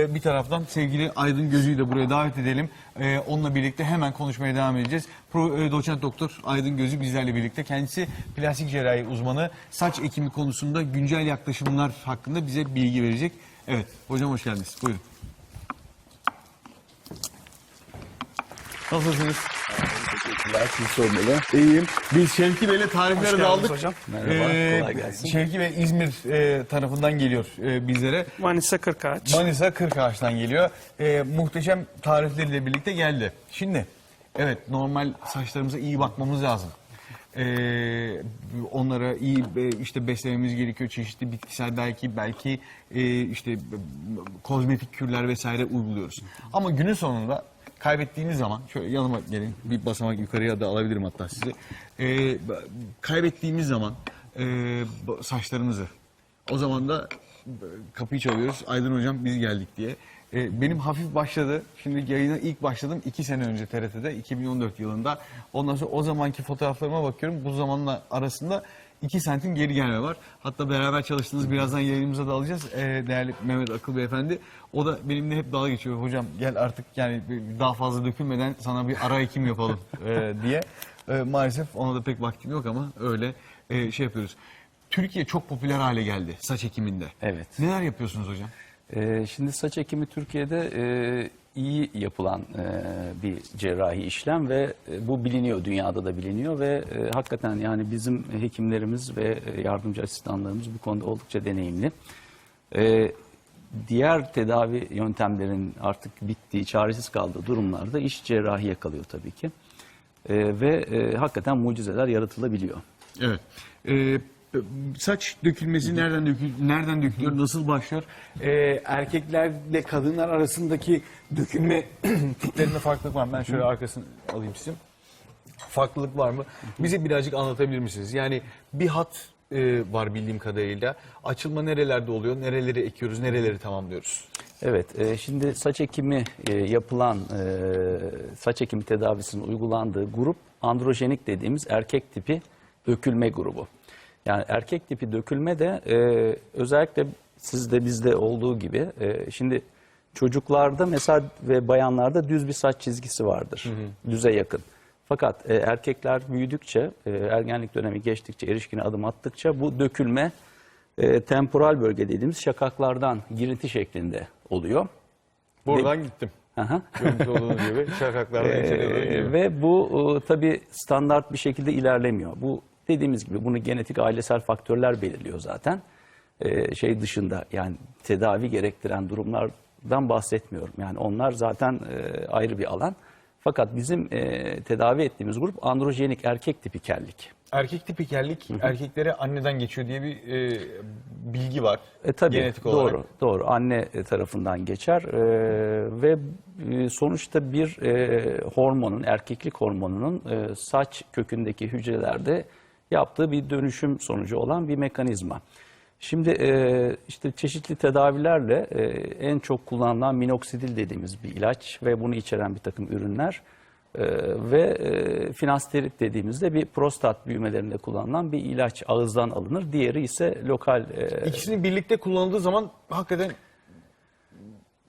Ee, Bir taraftan sevgili Aydın Gözü'yü de buraya davet edelim. Ee, onunla birlikte hemen konuşmaya devam edeceğiz. Pro, e, doçent doktor Aydın Gözü bizlerle birlikte. Kendisi plastik cerrahi uzmanı. Saç ekimi konusunda güncel yaklaşımlar hakkında bize bilgi verecek. Evet, hocam hoş geldiniz. Buyurun. Nasılsınız? Teşekkürler. Siz sormalı. İyiyim. Biz Şevki Bey'le tarifleri de aldık. hocam. Merhaba, kolay gelsin. Şevki Bey İzmir e, tarafından geliyor e, bizlere. Manisa Kırkağaç. Manisa Kırkağaç'tan geliyor. Ee, muhteşem tarifleriyle birlikte geldi. Şimdi evet normal saçlarımıza iyi bakmamız lazım. Ee, onlara iyi e, işte beslememiz gerekiyor. Çeşitli bitkisel belki belki e, işte e, kozmetik kürler vesaire uyguluyoruz. Ama günün sonunda kaybettiğiniz zaman şöyle yanıma gelin bir basamak yukarıya da alabilirim hatta sizi. Ee, kaybettiğimiz zaman e, saçlarımızı o zaman da kapıyı çalıyoruz. Aydın hocam biz geldik diye. Ee, benim hafif başladı. Şimdi yayına ilk başladım iki sene önce TRT'de 2014 yılında. Ondan sonra o zamanki fotoğraflarıma bakıyorum. Bu zamanla arasında 2 santim geri gelme var. Hatta beraber çalıştığınız birazdan yayınımıza da alacağız. Ee, değerli Mehmet Akıl Beyefendi. O da benimle hep dalga geçiyor. Hocam gel artık yani daha fazla dökülmeden sana bir ara ekim yapalım e, diye. E, maalesef ona da pek vaktim yok ama öyle e, şey yapıyoruz. Türkiye çok popüler hale geldi saç ekiminde. Evet. Neler yapıyorsunuz hocam? Ee, şimdi saç ekimi Türkiye'de e, iyi yapılan e, bir cerrahi işlem ve e, bu biliniyor, dünyada da biliniyor ve e, hakikaten yani bizim hekimlerimiz ve e, yardımcı asistanlarımız bu konuda oldukça deneyimli. E, diğer tedavi yöntemlerin artık bittiği, çaresiz kaldığı durumlarda iş cerrahiye kalıyor tabii ki. E, ve e, hakikaten mucizeler yaratılabiliyor. Evet. Ee, saç dökülmesi nereden dökül nereden dökülüyor? Nasıl başlıyor? Ee, erkeklerle kadınlar arasındaki dökülme tiplerinde farklılık var mı? Ben şöyle arkasını alayım sizin. Farklılık var mı? Bize birazcık anlatabilir misiniz? Yani bir hat e, var bildiğim kadarıyla. Açılma nerelerde oluyor? Nereleri ekiyoruz? Nereleri tamamlıyoruz? Evet, e, şimdi saç ekimi e, yapılan, e, saç ekimi tedavisinin uygulandığı grup androjenik dediğimiz erkek tipi dökülme grubu. Yani erkek tipi dökülme de e, özellikle sizde bizde olduğu gibi, e, şimdi çocuklarda mesela ve bayanlarda düz bir saç çizgisi vardır, düze yakın. Fakat e, erkekler büyüdükçe, e, ergenlik dönemi geçtikçe, erişkine adım attıkça bu dökülme e, temporal bölge dediğimiz şakaklardan girinti şeklinde oluyor. Buradan gittim. Aha. Görmüş olduğunuz gibi şakaklardan içeriye doğru gidiyor. ve bu e, tabii standart bir şekilde ilerlemiyor. Bu dediğimiz gibi bunu genetik ailesel faktörler belirliyor zaten. Ee, şey dışında yani tedavi gerektiren durumlardan bahsetmiyorum. Yani onlar zaten e, ayrı bir alan. Fakat bizim e, tedavi ettiğimiz grup androjenik erkek tipi kellik. Erkek tipi kellik erkeklere anneden geçiyor diye bir e, bilgi var. E, tabii Genetik doğru, olarak. doğru. Anne tarafından geçer E, ve e, sonuçta bir e, hormonun, erkeklik hormonunun e, saç kökündeki hücrelerde yaptığı bir dönüşüm sonucu olan bir mekanizma. Şimdi e, işte çeşitli tedavilerle e, en çok kullanılan minoksidil dediğimiz bir ilaç ve bunu içeren bir takım ürünler e, ve e, finasterit dediğimizde bir prostat büyümelerinde kullanılan bir ilaç ağızdan alınır. Diğeri ise lokal e, İkisini birlikte kullanıldığı zaman hakikaten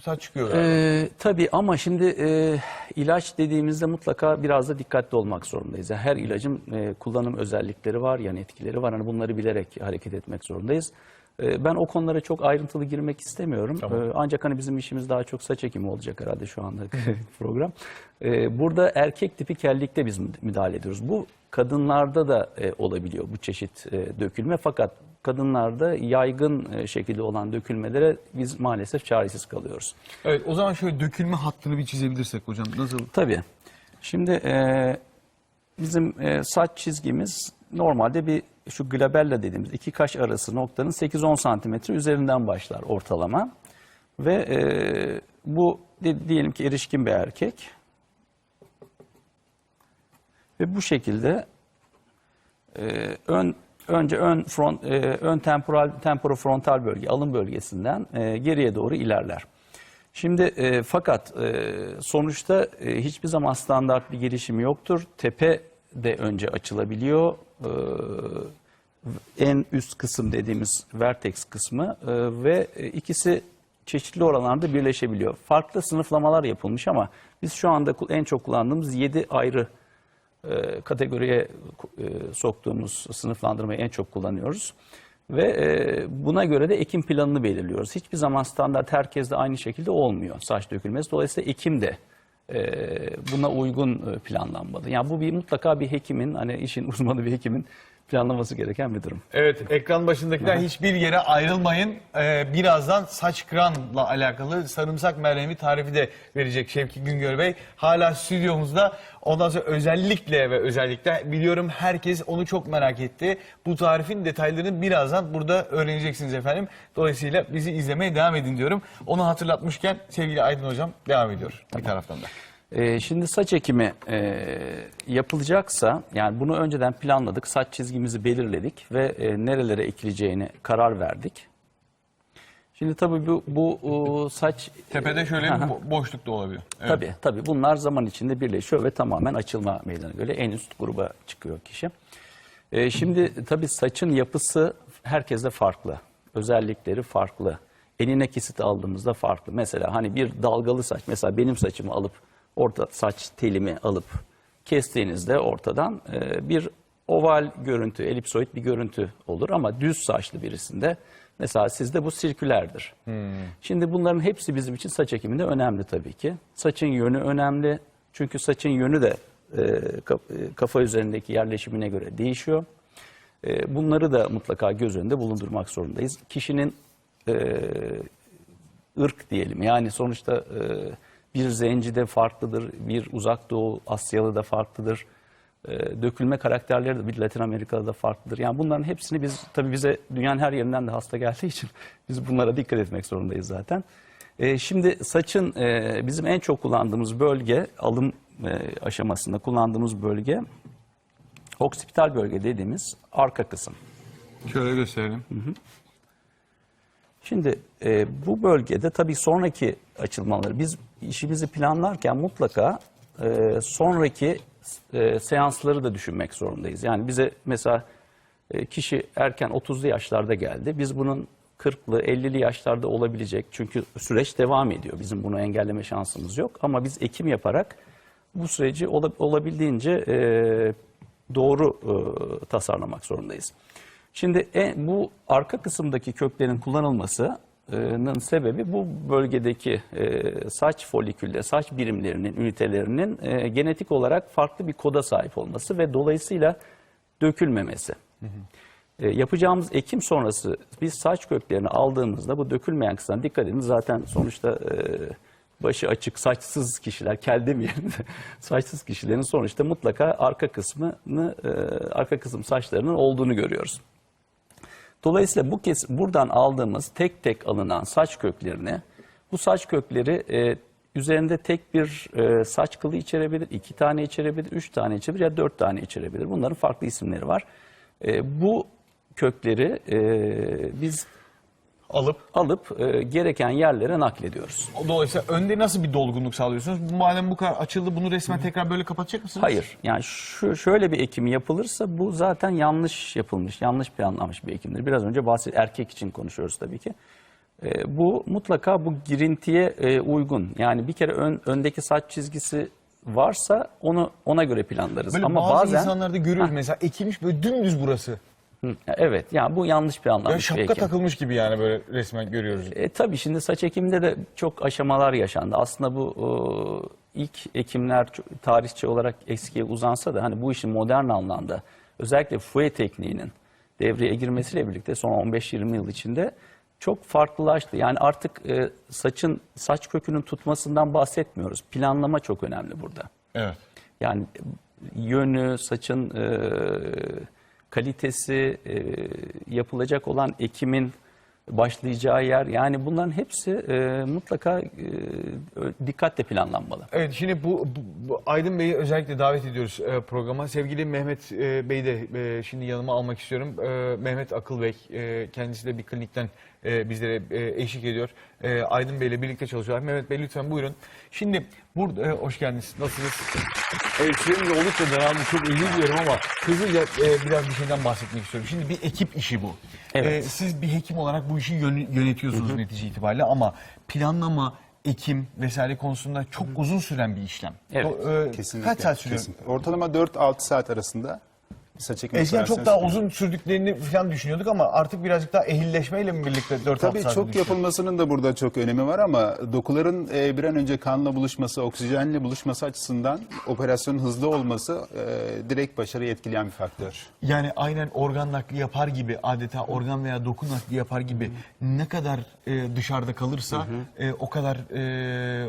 saç çıkıyor galiba. Ee, tabii ama şimdi e, ilaç dediğimizde mutlaka biraz da dikkatli olmak zorundayız. Yani her ilacın e, kullanım özellikleri var, yan etkileri var. Hani bunları bilerek hareket etmek zorundayız. E, ben o konulara çok ayrıntılı girmek istemiyorum. Tamam. E, ancak hani bizim işimiz daha çok saç ekimi olacak herhalde şu anda program. E, burada erkek tipi kellikte biz müdahale ediyoruz. Bu kadınlarda da e, olabiliyor bu çeşit e, dökülme fakat kadınlarda yaygın e, şekilde olan dökülmelere biz maalesef çaresiz kalıyoruz. Evet o zaman şöyle dökülme hattını bir çizebilirsek hocam nasıl? Tabii. Şimdi e, bizim e, saç çizgimiz normalde bir şu glabella dediğimiz iki kaş arası noktanın 8-10 santimetre üzerinden başlar ortalama. Ve e, bu di- diyelim ki erişkin bir erkek. Ve bu şekilde e, ön önce ön front e, ön temporal temporofrontal bölge alın bölgesinden e, geriye doğru ilerler. Şimdi e, fakat e, sonuçta e, hiçbir zaman standart bir gelişim yoktur. Tepe de önce açılabiliyor. E, en üst kısım dediğimiz vertex kısmı e, ve e, ikisi çeşitli oranlarda birleşebiliyor. Farklı sınıflamalar yapılmış ama biz şu anda en çok kullandığımız 7 ayrı e, kategoriye e, soktuğumuz sınıflandırmayı en çok kullanıyoruz. Ve e, buna göre de ekim planını belirliyoruz. Hiçbir zaman standart herkeste aynı şekilde olmuyor saç dökülmesi. Dolayısıyla ekim de buna uygun planlanmalı. Yani bu bir mutlaka bir hekimin, hani işin uzmanı bir hekimin planlaması gereken bir durum. Evet, ekran başındakiler hiçbir yere ayrılmayın. Ee, birazdan saç kıranla alakalı sarımsak merhemi tarifi de verecek Şevki Güngör Bey. Hala stüdyomuzda. Ondan sonra özellikle ve özellikle biliyorum herkes onu çok merak etti. Bu tarifin detaylarını birazdan burada öğreneceksiniz efendim. Dolayısıyla bizi izlemeye devam edin diyorum. Onu hatırlatmışken sevgili Aydın Hocam devam ediyor bir taraftan da. Ee, şimdi saç ekimi e, yapılacaksa yani bunu önceden planladık, saç çizgimizi belirledik ve e, nerelere ekileceğini karar verdik. Şimdi tabii bu, bu o, saç Tepede şöyle bir bo- boşluk da olabiliyor. Evet. Tabii tabii bunlar zaman içinde birleşiyor ve tamamen açılma meydana göre en üst gruba çıkıyor kişi. Ee, şimdi tabii saçın yapısı herkeste farklı. Özellikleri farklı. Enine kesit aldığımızda farklı. Mesela hani bir dalgalı saç mesela benim saçımı alıp orta saç telimi alıp kestiğinizde ortadan e, bir oval görüntü, elipsoid bir görüntü olur ama düz saçlı birisinde mesela sizde bu sirkülerdir. Şimdi bunların hepsi bizim için saç ekiminde önemli tabii ki. Saçın yönü önemli. Çünkü saçın yönü de e, e, kafa üzerindeki yerleşimine göre değişiyor. E, bunları da mutlaka göz önünde bulundurmak zorundayız. Kişinin e, ırk diyelim yani sonuçta e, bir zenci de farklıdır, bir uzak doğu Asyalı da farklıdır. E, dökülme karakterleri de bir Latin Amerika'da da farklıdır. Yani bunların hepsini biz tabii bize dünyanın her yerinden de hasta geldiği için biz bunlara dikkat etmek zorundayız zaten. E, şimdi saçın e, bizim en çok kullandığımız bölge alım e, aşamasında kullandığımız bölge oksipital bölge dediğimiz arka kısım. Şöyle gösterelim. Şimdi e, bu bölgede tabii sonraki açılmaları biz işimizi planlarken mutlaka e, sonraki e, seansları da düşünmek zorundayız. Yani bize mesela e, kişi erken 30'lu yaşlarda geldi. Biz bunun 40'lı 50'li yaşlarda olabilecek çünkü süreç devam ediyor. Bizim bunu engelleme şansımız yok ama biz ekim yaparak bu süreci ola- olabildiğince e, doğru e, tasarlamak zorundayız. Şimdi e, bu arka kısımdaki köklerin kullanılmasının sebebi bu bölgedeki e, saç folikülde, saç birimlerinin, ünitelerinin e, genetik olarak farklı bir koda sahip olması ve dolayısıyla dökülmemesi. E, yapacağımız ekim sonrası biz saç köklerini aldığımızda bu dökülmeyen kısmına dikkat edin. Zaten sonuçta e, başı açık, saçsız kişiler, kel demeyelim de saçsız kişilerin sonuçta mutlaka arka kısmını, e, arka kısım saçlarının olduğunu görüyoruz. Dolayısıyla bu kes buradan aldığımız tek tek alınan saç köklerini, bu saç kökleri e, üzerinde tek bir e, saç kılı içerebilir, iki tane içerebilir, üç tane içerebilir ya dört tane içerebilir. Bunların farklı isimleri var. E, bu kökleri e, biz Alıp alıp e, gereken yerlere naklediyoruz. Dolayısıyla önde nasıl bir dolgunluk sağlıyorsunuz? Madem bu kadar açıldı bunu resmen tekrar böyle kapatacak mısınız? Hayır. Yani şu şöyle bir ekimi yapılırsa bu zaten yanlış yapılmış, yanlış planlanmış bir ekimdir. Biraz önce bahset erkek için konuşuyoruz tabii ki. Ee, bu mutlaka bu girintiye e, uygun. Yani bir kere ön, öndeki saç çizgisi varsa onu ona göre planlarız. Böyle Ama bazı bazen insanlarda görüyoruz mesela ekilmiş böyle dümdüz burası. Evet yani bu yanlış Ya planlanmış bir şapka ekim. takılmış gibi yani böyle resmen görüyoruz. E, tabii şimdi saç ekiminde de çok aşamalar yaşandı. Aslında bu o, ilk ekimler tarihçi olarak eskiye uzansa da hani bu işin modern anlamda özellikle fouet tekniğinin devreye girmesiyle birlikte son 15-20 yıl içinde çok farklılaştı. Yani artık e, saçın saç kökünün tutmasından bahsetmiyoruz. Planlama çok önemli burada. Evet. Yani yönü, saçın e, kalitesi, e, yapılacak olan ekimin başlayacağı yer yani bunların hepsi e, mutlaka e, dikkatle planlanmalı. Evet şimdi bu, bu- bu Aydın Bey'i özellikle davet ediyoruz e, programa. Sevgili Mehmet e, Bey'i de e, şimdi yanıma almak istiyorum. E, Mehmet Akıl Bey, e, kendisi de bir klinikten e, bizlere e, eşlik ediyor. E, Aydın Bey ile birlikte çalışıyorlar. Mehmet Bey lütfen buyurun. Şimdi burada, e, hoş geldiniz. Nasılsınız? Evet, süremiz oldukça daraldı. Çok özür diliyorum ama hızlıca e, biraz bir şeyden bahsetmek istiyorum. Şimdi bir ekip işi bu. Evet. E, siz bir hekim olarak bu işi yön- yönetiyorsunuz netice itibariyle ama planlama, ekim vesaire konusunda çok uzun süren bir işlem. Evet, O, e, Kesinlikle. Kaç saat sürüyor? kesin. Ortalama 4-6 saat arasında saç ekimi Eskiden çok daha uzun sürdüklerini falan düşünüyorduk ama artık birazcık daha ehilleşmeyle mi birlikte 4-6 Tabii çok yapılmasının da burada çok önemi var ama dokuların e, bir an önce kanla buluşması, oksijenle buluşması açısından operasyonun hızlı olması e, direkt başarıyı etkileyen bir faktör. Yani aynen organ nakli yapar gibi adeta organ veya doku nakli yapar gibi ne kadar e, dışarıda kalırsa e, o kadar e,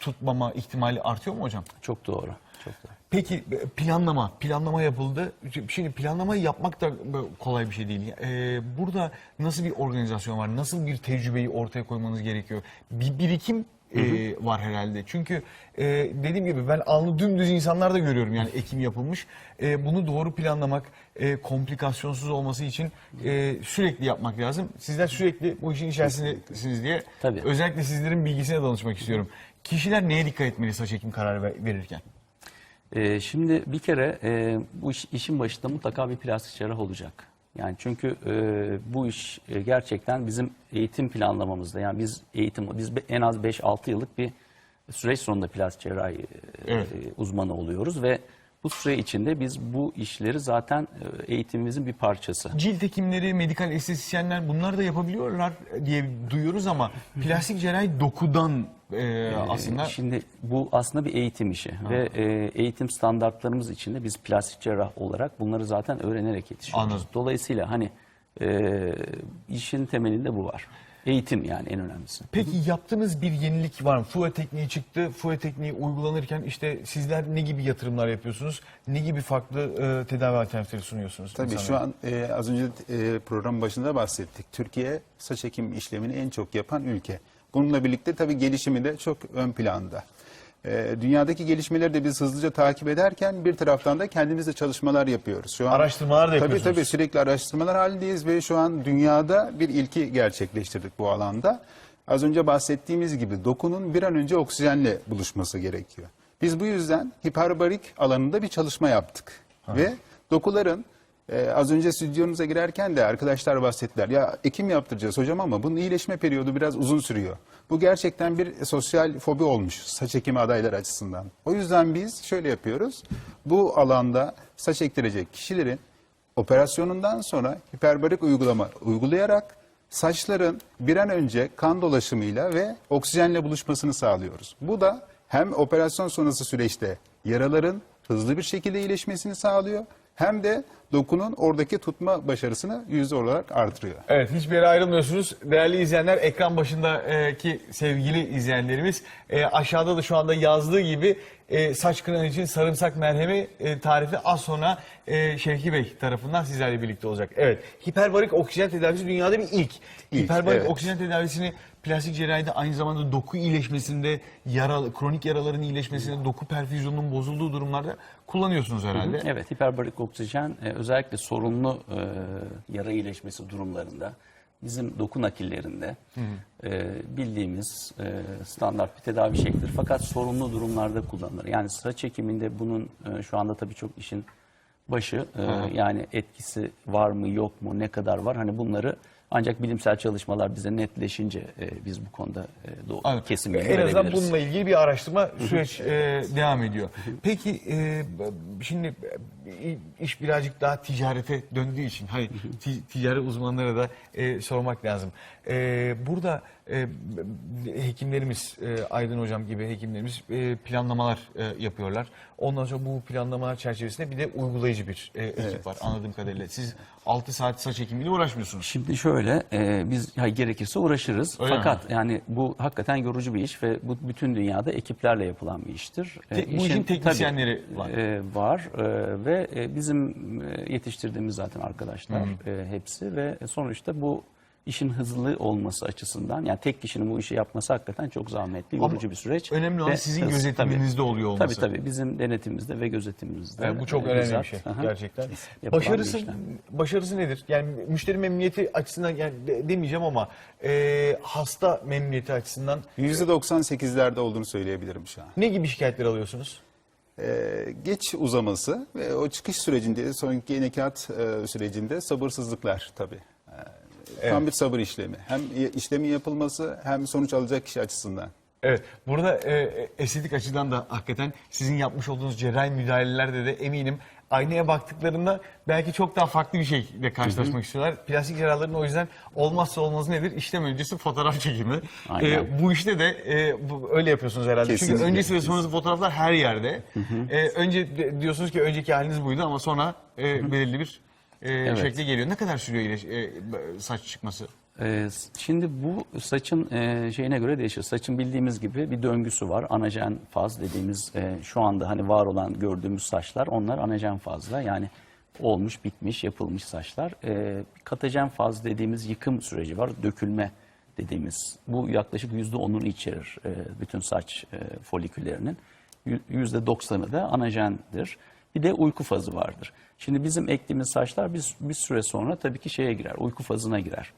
tutmama ihtimali artıyor mu hocam? Çok doğru. Çok doğru. Peki e, planlama, planlama yapıldı. Şimdi planlamayı yapmak da kolay bir şey değil. Ee, burada nasıl bir organizasyon var? Nasıl bir tecrübeyi ortaya koymanız gerekiyor? Bir birikim e, var herhalde. Çünkü e, dediğim gibi ben alnı dümdüz insanlar da görüyorum yani ekim yapılmış. E, bunu doğru planlamak, e, komplikasyonsuz olması için e, sürekli yapmak lazım. Sizler sürekli bu işin içerisindesiniz diye Tabii. özellikle sizlerin bilgisine danışmak istiyorum. Kişiler neye dikkat etmeli saç ekim kararı ver- verirken? Ee, şimdi bir kere e, bu iş, işin başında mutlaka bir plastik cerrah olacak. Yani çünkü e, bu iş e, gerçekten bizim eğitim planlamamızda yani biz eğitim biz en az 5-6 yıllık bir süreç sonunda plastik cerrahi e, Evet. e, uzmanı oluyoruz ve bu süre içinde biz bu işleri zaten e, eğitimimizin bir parçası. Cilt hekimleri, medikal estetisyenler bunlar da yapabiliyorlar diye duyuyoruz ama plastik cerrahi dokudan e, aslında Şimdi bu aslında bir eğitim işi ve e, eğitim standartlarımız içinde biz plastik cerrah olarak bunları zaten öğrenerek yetişiyoruz. Anladım. Dolayısıyla hani e, işin temelinde bu var. Eğitim yani en önemlisi. Peki yaptığınız bir yenilik var mı? FUE tekniği çıktı. FUE tekniği uygulanırken işte sizler ne gibi yatırımlar yapıyorsunuz? Ne gibi farklı e, tedavi alternatifleri sunuyorsunuz? Tabii insanlara? şu an e, az önce e, program başında bahsettik. Türkiye saç ekim işlemini en çok yapan ülke. Bununla birlikte tabii gelişimi de çok ön planda. E, dünyadaki gelişmeleri de biz hızlıca takip ederken bir taraftan da kendimiz de çalışmalar yapıyoruz. Şu an Araştırmalar da Tabii yapıyorsunuz. tabii sürekli araştırmalar halindeyiz ve şu an dünyada bir ilki gerçekleştirdik bu alanda. Az önce bahsettiğimiz gibi dokunun bir an önce oksijenle buluşması gerekiyor. Biz bu yüzden hiperbarik alanında bir çalışma yaptık. Ve dokuların e, az önce stüdyonuza girerken de arkadaşlar bahsettiler. Ya ekim yaptıracağız hocam ama bunun iyileşme periyodu biraz uzun sürüyor. Bu gerçekten bir sosyal fobi olmuş saç ekimi adaylar açısından. O yüzden biz şöyle yapıyoruz. Bu alanda saç ektirecek kişilerin operasyonundan sonra hiperbarik uygulama uygulayarak saçların bir an önce kan dolaşımıyla ve oksijenle buluşmasını sağlıyoruz. Bu da hem operasyon sonrası süreçte yaraların hızlı bir şekilde iyileşmesini sağlıyor hem de dokunun oradaki tutma başarısını yüzde olarak artırıyor. Evet hiçbir yere ayrılmıyorsunuz. Değerli izleyenler ekran başındaki sevgili izleyenlerimiz e, aşağıda da şu anda yazdığı gibi e, saç kıran için sarımsak merhemi e, tarifi az sonra e, Şevki Bey tarafından sizlerle birlikte olacak. Evet hiperbarik oksijen tedavisi dünyada bir ilk. İlk, hiperbarik evet. oksijen tedavisini plastik cerrahide aynı zamanda doku iyileşmesinde, yara, kronik yaraların iyileşmesinde, doku perfüzyonunun bozulduğu durumlarda kullanıyorsunuz herhalde. Evet, hiperbarik oksijen e, özellikle sorunlu e, yara iyileşmesi durumlarında bizim doku nakillerinde e, bildiğimiz e, standart bir tedavi şeklidir. Fakat sorunlu durumlarda kullanılır. Yani saç ekiminde bunun e, şu anda tabii çok işin başı e, yani etkisi var mı yok mu ne kadar var hani bunları ancak bilimsel çalışmalar bize netleşince e, biz bu konuda e, doğru Evet. kesin bilgi En azından bununla ilgili bir araştırma süreç e, devam ediyor. Peki e, şimdi iş birazcık daha ticarete döndüğü için hani ti- ticaret uzmanlara da e, sormak lazım. E, burada e, hekimlerimiz e, Aydın hocam gibi hekimlerimiz e, planlamalar e, yapıyorlar. Ondan sonra bu planlamalar çerçevesinde bir de uygulayıcı bir e, ekip var anladığım kadarıyla. Siz 6 saat saç ekimiyle uğraşmıyorsunuz. Şimdi şöyle e, biz ya gerekirse uğraşırız. Öyle Fakat yani bu hakikaten yorucu bir iş ve bu bütün dünyada ekiplerle yapılan bir iştir. E, Te- bu işin teknisyenleri tabii, var. e, var e, ve e, bizim e, yetiştirdiğimiz zaten arkadaşlar e, hepsi ve sonuçta bu işin hızlı olması açısından yani tek kişinin bu işi yapması hakikaten çok zahmetli, Ama yorucu bir süreç. önemli olan Ve sizin hız, gözetiminizde tabii. oluyor olması. Tabii tabii bizim denetimimizde ve gözetimimizde. Yani bu çok e, önemli bizzat, bir şey aha, gerçekten. Başarısı başarısı nedir? Yani müşteri memnuniyeti açısından yani de- demeyeceğim ama e, hasta memnuniyeti açısından %98'lerde olduğunu söyleyebilirim şu an. ne gibi şikayetler alıyorsunuz? Ee, geç uzaması ve o çıkış sürecinde, sonraki yeni kağıt e, sürecinde sabırsızlıklar tabii. Ee, Tam bir sabır işlemi. Hem işlemin yapılması hem sonuç alacak kişi açısından. Evet, burada e, estetik açıdan da hakikaten sizin yapmış olduğunuz cerrahi müdahalelerde de eminim aynaya baktıklarında belki çok daha farklı bir şeyle karşılaşmak istiyorlar. Plastik cerrahların o yüzden olmazsa olmazı nedir? İşlem öncesi fotoğraf çekimi. Aynen. E, bu işte de e, bu, öyle yapıyorsunuz herhalde. Çünkü Kesinlikle, öncesi ve sonrası fotoğraflar her yerde. E, önce de- diyorsunuz ki önceki haliniz buydu ama sonra e, belirli bir e, Evet. şekle geliyor. Ne kadar sürüyor yine e, saç çıkması? Ee, şimdi bu saçın e, şeyine göre değişir. Saçın bildiğimiz gibi bir döngüsü var. Anajen faz dediğimiz e, şu anda hani var olan gördüğümüz saçlar onlar anajen fazla. Yani olmuş, bitmiş, yapılmış saçlar. Ee, katajen faz dediğimiz yıkım süreci var. Dökülme dediğimiz. Bu yaklaşık yüzde onunu içerir e, bütün saç e, foliküllerinin. Yü- Yüzde doksanı da anajendir. Bir de uyku fazı vardır. Şimdi bizim ektiğimiz saçlar bir, bir süre sonra tabii ki şeye girer, uyku fazına girer.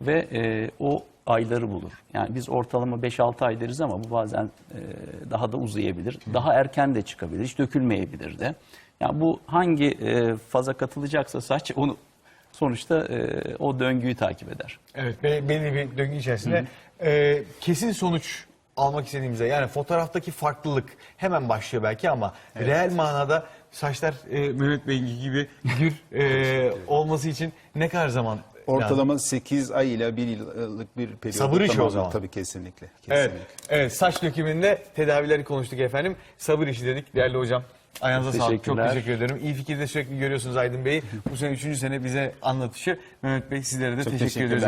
Ve e, o ayları bulur. Yani biz ortalama 5-6 ay deriz ama bu bazen e, daha da uzayabilir. Daha erken de çıkabilir, hiç dökülmeyebilir de. Yani bu hangi e, faza katılacaksa saç onu sonuçta e, o döngüyü takip eder. Evet, be- belli bir döngü içerisinde e, kesin sonuç almak istediğimizde yani fotoğraftaki farklılık hemen başlıyor belki ama reel manada saçlar e, Mehmet Bey gibi gür e, olması için ne kadar zaman lazım? Ortalama 8 ay ile 1 yıllık bir periyot. Sabır işi o zaman. Tabii kesinlikle. Evet, kesinlikle. evet saç dökümünde tedavileri konuştuk efendim. Sabır işi dedik değerli hocam. Ayağınıza sağlık. Çok teşekkür ederim. İyi fikirde sürekli görüyorsunuz Aydın Bey'i. Bu sene üçüncü sene bize anlatışı. Mehmet Bey sizlere de Çok teşekkür ederiz.